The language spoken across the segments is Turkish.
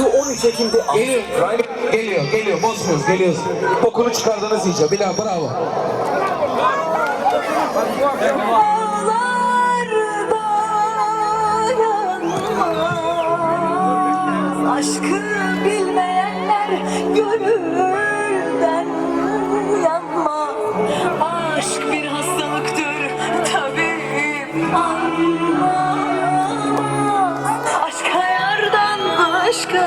Artı 13 Ekim'de Geliyor, right? geliyor, geliyor. Bozmuyoruz, geliyoruz. Bokunu çıkardınız iyice. Bila bravo. başka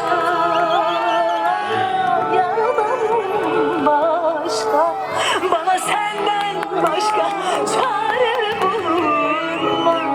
Yalan başka. Bana senden başka Çare bulunmaz.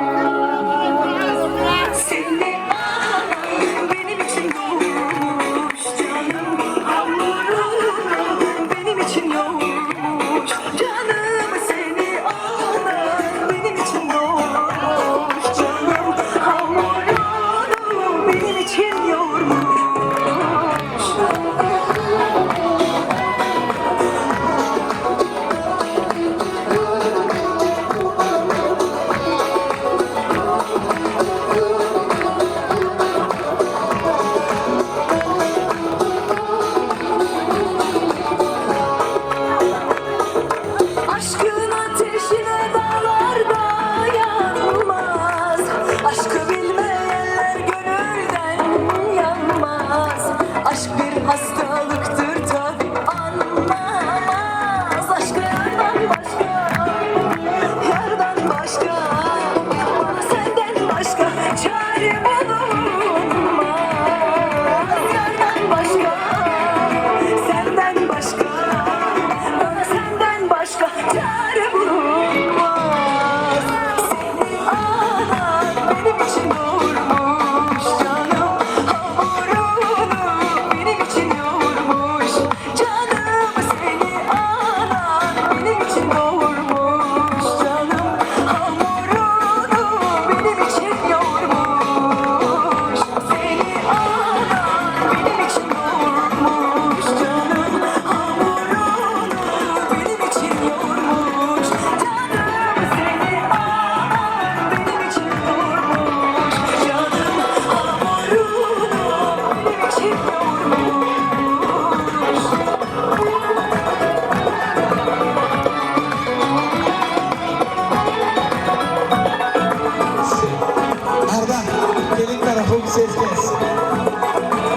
serbest.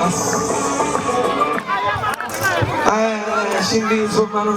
As. Ay, şimdi sormanın